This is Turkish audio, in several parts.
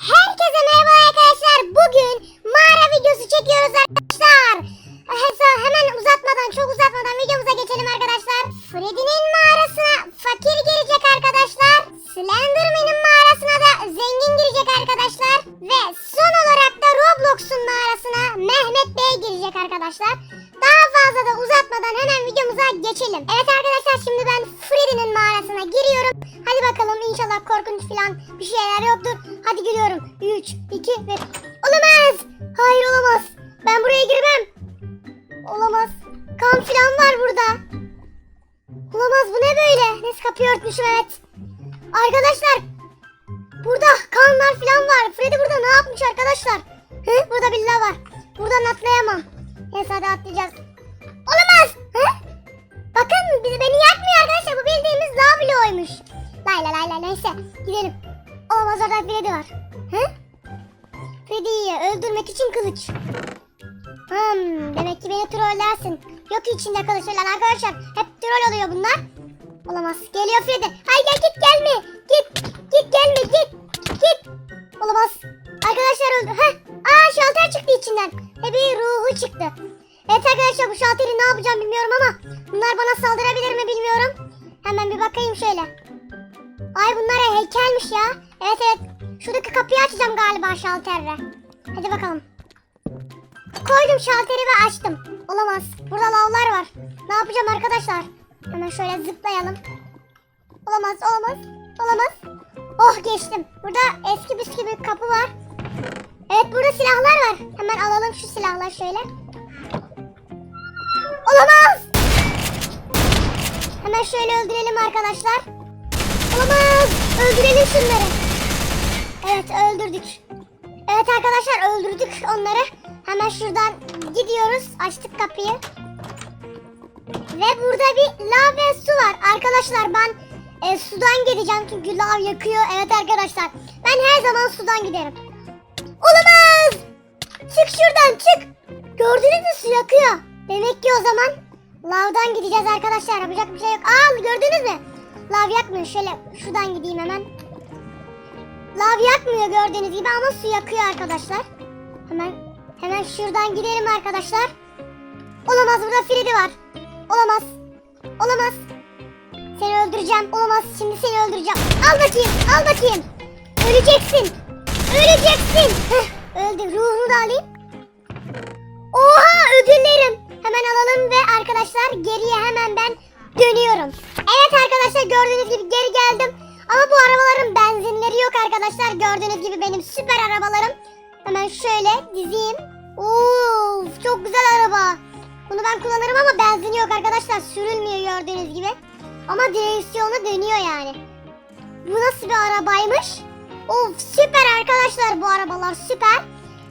Herkese merhaba arkadaşlar. Bugün mağara videosu çekiyoruz arkadaşlar. He- Hemen uzatmadan, çok uzatmadan videomuza geçelim arkadaşlar. Freddy'nin mağarasına fakir girecek arkadaşlar. Slenderman'in mağarasına da zengin girecek arkadaşlar. Ve son olarak da Roblox'un mağarasına Mehmet Bey girecek arkadaşlar. Geçelim. Evet arkadaşlar şimdi ben Freddy'nin mağarasına giriyorum. Hadi bakalım inşallah korkunç falan bir şeyler yoktur. Hadi giriyorum. 3, 2 ve... Olamaz! Hayır olamaz. Ben buraya girmem. Olamaz. Kan falan var burada. Olamaz bu ne böyle? Neyse kapıyı örtmüşüm evet. Arkadaşlar. Burada kanlar falan var. Freddy burada ne yapmış arkadaşlar? Hı? Burada bir lav var. Buradan atlayamam. Neyse hadi atlayacağız. Bloğuymuş. Lay lay lay lay neyse. Gidelim. Olamaz orada Freddy var. Hı? Freddy'yi öldürmek için kılıç. Hmm, demek ki beni trollersin. Yok içinde kılıçlar arkadaşlar. Hep troll oluyor bunlar. Olamaz. Geliyor Freddy. Hayır gel git gelme. Git. Git gelme git. Git. Olamaz. Arkadaşlar öldü. Heh. Aa şalter çıktı içinden. Ve bir ruhu çıktı. Evet arkadaşlar bu şalteri ne yapacağım bilmiyorum ama bunlar bana saldırabilir mi bilmiyorum. Hemen bir bakayım şöyle. Ay bunlara heykelmiş ya. Evet evet. Şuradaki kapıyı açacağım galiba şalterle. Hadi bakalım. Koydum şalteri ve açtım. Olamaz. Burada lavlar var. Ne yapacağım arkadaşlar? Hemen şöyle zıplayalım. Olamaz, olamaz, olamaz. Oh geçtim. Burada eski büskü bir kapı var. Evet burada silahlar var. Hemen alalım şu silahlar şöyle. Olamaz. Hemen şöyle öldürelim arkadaşlar. Olamaz. Öldürelim şunları. Evet öldürdük. Evet arkadaşlar öldürdük onları. Hemen şuradan gidiyoruz. Açtık kapıyı. Ve burada bir lav ve su var. Arkadaşlar ben e, sudan gideceğim çünkü lav yakıyor. Evet arkadaşlar. Ben her zaman sudan giderim. Olamaz. Çık şuradan çık. Gördünüz mü su yakıyor. Demek ki o zaman lavdan gideceğiz arkadaşlar. Yapacak bir şey yok. Aa gördünüz mü? Lav yakmıyor. Şöyle şuradan gideyim hemen. Lav yakmıyor gördüğünüz gibi ama su yakıyor arkadaşlar. Hemen hemen şuradan gidelim arkadaşlar. Olamaz burada Freddy var. Olamaz. Olamaz. Seni öldüreceğim. Olamaz. Şimdi seni öldüreceğim. Al bakayım. Al bakayım. Öleceksin. Öleceksin. Heh, öldü. Ruhunu da alayım. Oha ödüllerim. Hemen alalım ve arkadaşlar geriye hemen ben dönüyorum. Evet arkadaşlar gördüğünüz gibi geri geldim. Ama bu arabaların benzinleri yok arkadaşlar. Gördüğünüz gibi benim süper arabalarım. Hemen şöyle dizeyim. Uf çok güzel araba. Bunu ben kullanırım ama benzin yok arkadaşlar. Sürülmüyor gördüğünüz gibi. Ama direksiyonu dönüyor yani. Bu nasıl bir arabaymış? Of süper arkadaşlar bu arabalar süper.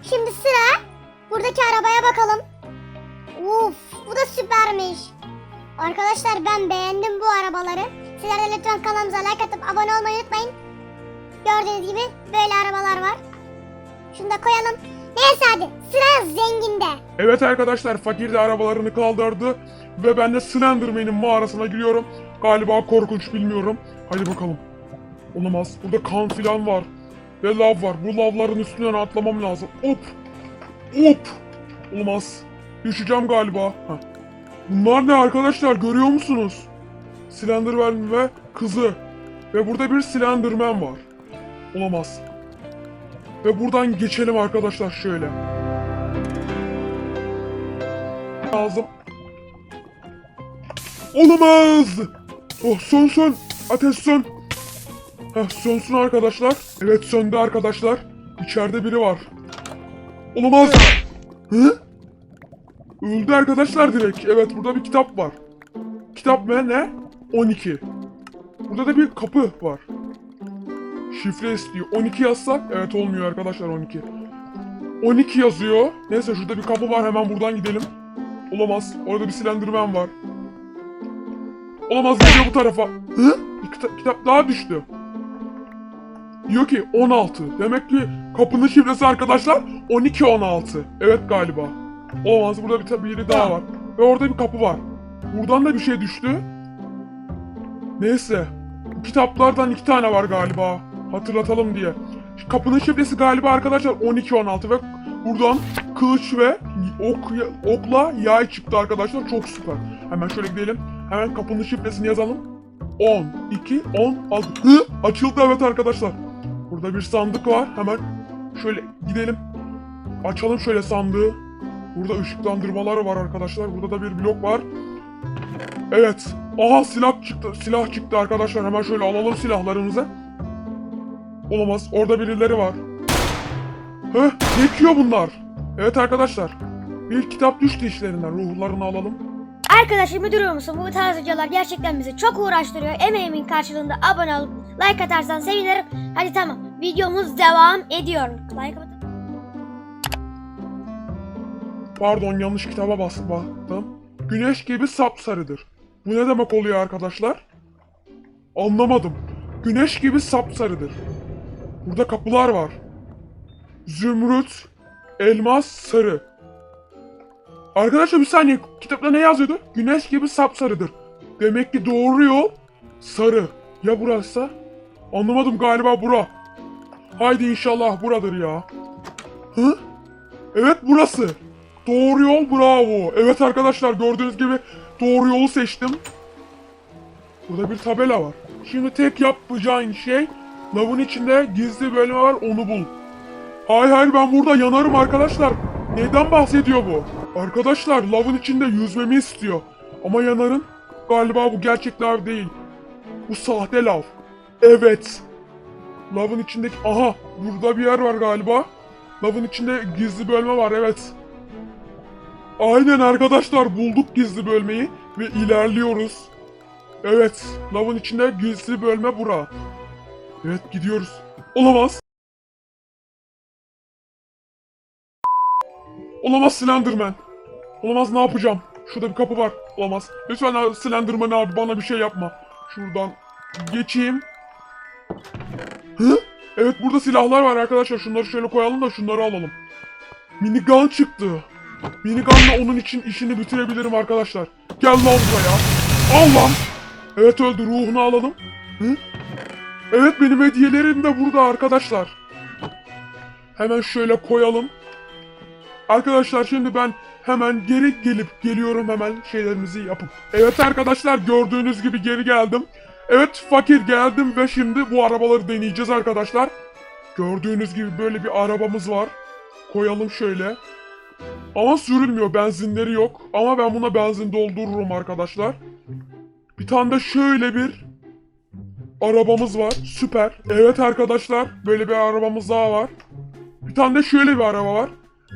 Şimdi sıra buradaki arabaya bakalım. Uf bu da süpermiş. Arkadaşlar ben beğendim bu arabaları. Sizler de lütfen kanalımıza like atıp abone olmayı unutmayın. Gördüğünüz gibi böyle arabalar var. Şunu da koyalım. Neyse hadi sıra zenginde. Evet arkadaşlar fakir de arabalarını kaldırdı ve ben de Slenderman'in mağarasına giriyorum. Galiba korkunç bilmiyorum. Hadi bakalım. Olamaz. Burada kan filan var. Ve lav var. Bu lavların üstünden atlamam lazım. Hop. Hop. Olmaz. Düşeceğim galiba. Bunlar ne arkadaşlar görüyor musunuz? Slenderman ve kızı. Ve burada bir Slenderman var. Olamaz. Ve buradan geçelim arkadaşlar şöyle. Lazım. Olamaz. Oh sön sön. Ateş sön. Heh, sönsün arkadaşlar. Evet söndü arkadaşlar. İçeride biri var. Olamaz. Hı? Öldü arkadaşlar direkt. Evet burada bir kitap var. Kitap ne? Ne? 12. Burada da bir kapı var. Şifre istiyor. 12 yazsak evet olmuyor arkadaşlar 12. 12 yazıyor. Neyse şurada bir kapı var hemen buradan gidelim. Olamaz. Orada bir silendirmen var. Olamaz geliyor bu tarafa. Hı? Bir kita- kitap daha düştü. Diyor ki 16. Demek ki kapının şifresi arkadaşlar 12-16. Evet galiba. Olamaz burada bir tabi biri daha var. Ve orada bir kapı var. Buradan da bir şey düştü. Neyse. Bu kitaplardan iki tane var galiba. Hatırlatalım diye. kapının şifresi galiba arkadaşlar 12-16 ve buradan kılıç ve ok, okla yay çıktı arkadaşlar. Çok süper. Hemen şöyle gidelim. Hemen kapının şifresini yazalım. 10, 2, 10, 6. Hı? Açıldı evet arkadaşlar. Burada bir sandık var. Hemen şöyle gidelim. Açalım şöyle sandığı. Burada ışıklandırmalar var arkadaşlar. Burada da bir blok var. Evet. Aha silah çıktı. Silah çıktı arkadaşlar. Hemen şöyle alalım silahlarımızı. Olamaz. Orada birileri var. Heh, çekiyor bunlar. Evet arkadaşlar. Bir kitap düştü işlerinden. Ruhlarını alalım. Arkadaşım görüyor musun? Bu tarz videolar gerçekten bizi çok uğraştırıyor. Emeğimin karşılığında abone olup like atarsan sevinirim. Hadi tamam. Videomuz devam ediyor. Like Pardon yanlış kitaba bas baktım. Güneş gibi sapsarıdır. Bu ne demek oluyor arkadaşlar? Anlamadım. Güneş gibi sapsarıdır. Burada kapılar var. Zümrüt, elmas, sarı. Arkadaşlar bir saniye. Kitapta ne yazıyordu? Güneş gibi sapsarıdır. Demek ki doğru yol sarı. Ya burası? Anlamadım galiba bura. Haydi inşallah buradır ya. Hı? Evet burası. Doğru yol bravo. Evet arkadaşlar gördüğünüz gibi doğru yolu seçtim. Burada bir tabela var. Şimdi tek yapacağın şey lavın içinde gizli bölme var onu bul. Hayır hayır ben burada yanarım arkadaşlar. Neyden bahsediyor bu? Arkadaşlar lavın içinde yüzmemi istiyor. Ama yanarım. Galiba bu gerçek lav değil. Bu sahte lav. Evet. Lavın içindeki... Aha burada bir yer var galiba. Lavın içinde gizli bölme var evet. Aynen arkadaşlar bulduk gizli bölmeyi ve ilerliyoruz. Evet, lavın içinde gizli bölme bura. Evet gidiyoruz. Olamaz. Olamaz Slenderman. Olamaz ne yapacağım? Şurada bir kapı var. Olamaz. Lütfen Slenderman abi bana bir şey yapma. Şuradan geçeyim. Hı? Evet burada silahlar var arkadaşlar. Şunları şöyle koyalım da şunları alalım. Minigun çıktı. Minigun'la onun için işini bitirebilirim arkadaşlar. Gel lan buraya. Al lan. Evet öldü ruhunu alalım. Hı? Evet benim hediyelerim de burada arkadaşlar. Hemen şöyle koyalım. Arkadaşlar şimdi ben hemen geri gelip geliyorum hemen şeylerimizi yapıp. Evet arkadaşlar gördüğünüz gibi geri geldim. Evet fakir geldim ve şimdi bu arabaları deneyeceğiz arkadaşlar. Gördüğünüz gibi böyle bir arabamız var. Koyalım şöyle. Ama sürülmüyor benzinleri yok. Ama ben buna benzin doldururum arkadaşlar. Bir tane de şöyle bir arabamız var. Süper. Evet arkadaşlar böyle bir arabamız daha var. Bir tane de şöyle bir araba var.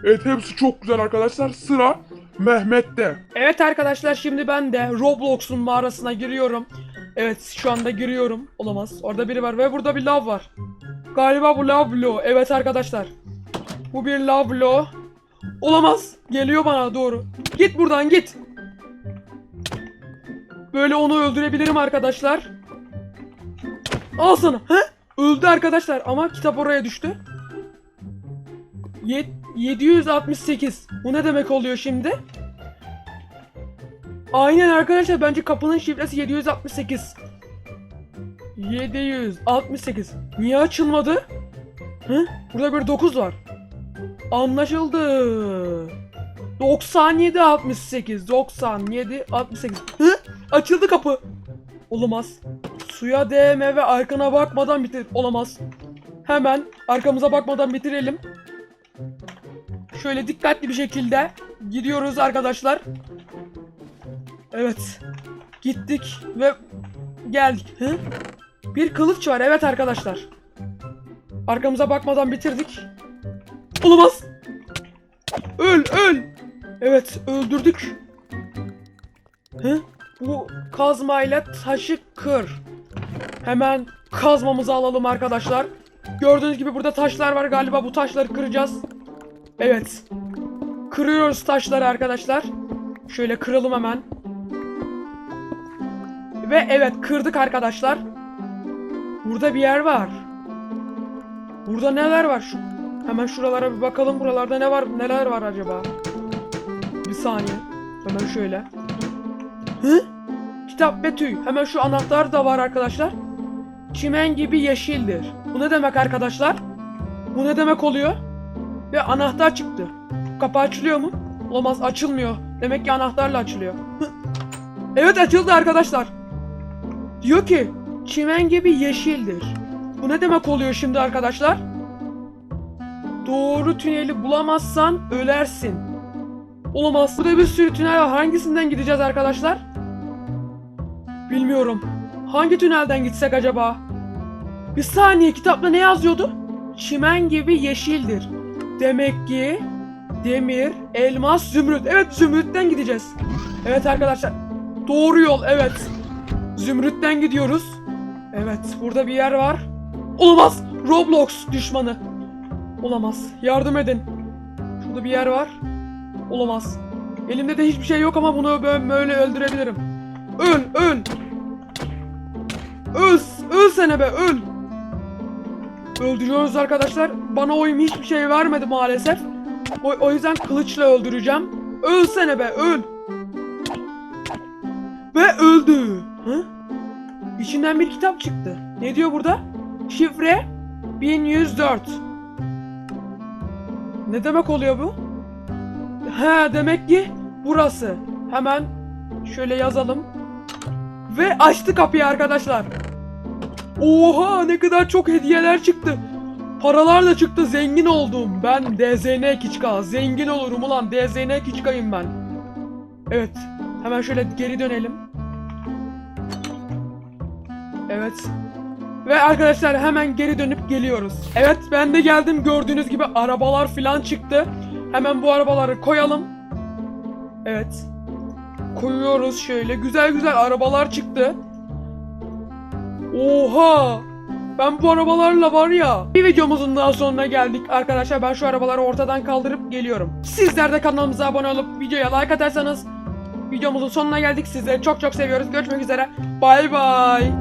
Evet hepsi çok güzel arkadaşlar. Sıra Mehmet'te. Evet arkadaşlar şimdi ben de Roblox'un mağarasına giriyorum. Evet şu anda giriyorum. Olamaz. Orada biri var ve burada bir lav var. Galiba bu lav bloğu. Evet arkadaşlar. Bu bir lav bloğu. Olamaz. Geliyor bana doğru. Git buradan git. Böyle onu öldürebilirim arkadaşlar. Al sana. He? Öldü arkadaşlar ama kitap oraya düştü. Yet 768. Bu ne demek oluyor şimdi? Aynen arkadaşlar bence kapının şifresi 768. 768. Niye açılmadı? Hı? Burada bir 9 var. Anlaşıldı. 97 68 97 68. Hı? Açıldı kapı. Olamaz. Suya değme ve arkana bakmadan bitir. Olamaz. Hemen arkamıza bakmadan bitirelim. Şöyle dikkatli bir şekilde gidiyoruz arkadaşlar. Evet. Gittik ve geldik. Hı? Bir kılıç var evet arkadaşlar. Arkamıza bakmadan bitirdik. Olamaz. Öl öl. Evet öldürdük. Hı? Bu kazmayla taşı kır. Hemen kazmamızı alalım arkadaşlar. Gördüğünüz gibi burada taşlar var galiba bu taşları kıracağız. Evet. Kırıyoruz taşları arkadaşlar. Şöyle kıralım hemen. Ve evet kırdık arkadaşlar. Burada bir yer var. Burada neler var? Şu, hemen şuralara bir bakalım. Buralarda ne var? Neler var acaba? Bir saniye. Hemen şöyle. Hı? Kitap ve tüy. Hemen şu anahtar da var arkadaşlar. Çimen gibi yeşildir. Bu ne demek arkadaşlar? Bu ne demek oluyor? Ve anahtar çıktı. Kapı açılıyor mu? Olamaz açılmıyor. Demek ki anahtarla açılıyor. Evet açıldı arkadaşlar. Diyor ki çimen gibi yeşildir. Bu ne demek oluyor şimdi arkadaşlar? Doğru tüneli bulamazsan ölersin. Olamaz. Burada bir sürü tünel var. Hangisinden gideceğiz arkadaşlar? Bilmiyorum. Hangi tünelden gitsek acaba? Bir saniye kitapta ne yazıyordu? Çimen gibi yeşildir. Demek ki demir, elmas, zümrüt. Evet zümrütten gideceğiz. Evet arkadaşlar. Doğru yol evet. Zümrütten gidiyoruz. Evet burada bir yer var. Olamaz. Roblox düşmanı. Olamaz. Yardım edin. Şurada bir yer var. Olamaz. Elimde de hiçbir şey yok ama bunu böyle, öldürebilirim. Öl, öl. Öl, öl sene be, öl. Öldürüyoruz arkadaşlar. Bana oyun hiçbir şey vermedi maalesef. O, o yüzden kılıçla öldüreceğim. Ölsene be, öl. Ve öldü. Hı? İçinden bir kitap çıktı. Ne diyor burada? Şifre 1104. Ne demek oluyor bu? He demek ki burası. Hemen şöyle yazalım. Ve açtı kapıyı arkadaşlar. Oha ne kadar çok hediyeler çıktı. Paralar da çıktı zengin oldum. Ben DZN Kiçka. Zengin olurum ulan DZN Kiçka'yım ben. Evet. Hemen şöyle geri dönelim. Evet. Ve arkadaşlar hemen geri dönüp geliyoruz. Evet ben de geldim gördüğünüz gibi arabalar filan çıktı. Hemen bu arabaları koyalım. Evet. Koyuyoruz şöyle. Güzel güzel arabalar çıktı. Oha! Ben bu arabalarla var ya. Bir videomuzun daha sonuna geldik arkadaşlar. Ben şu arabaları ortadan kaldırıp geliyorum. Sizler de kanalımıza abone olup videoya like atarsanız videomuzun sonuna geldik. Sizleri çok çok seviyoruz. Görüşmek üzere. Bay bay.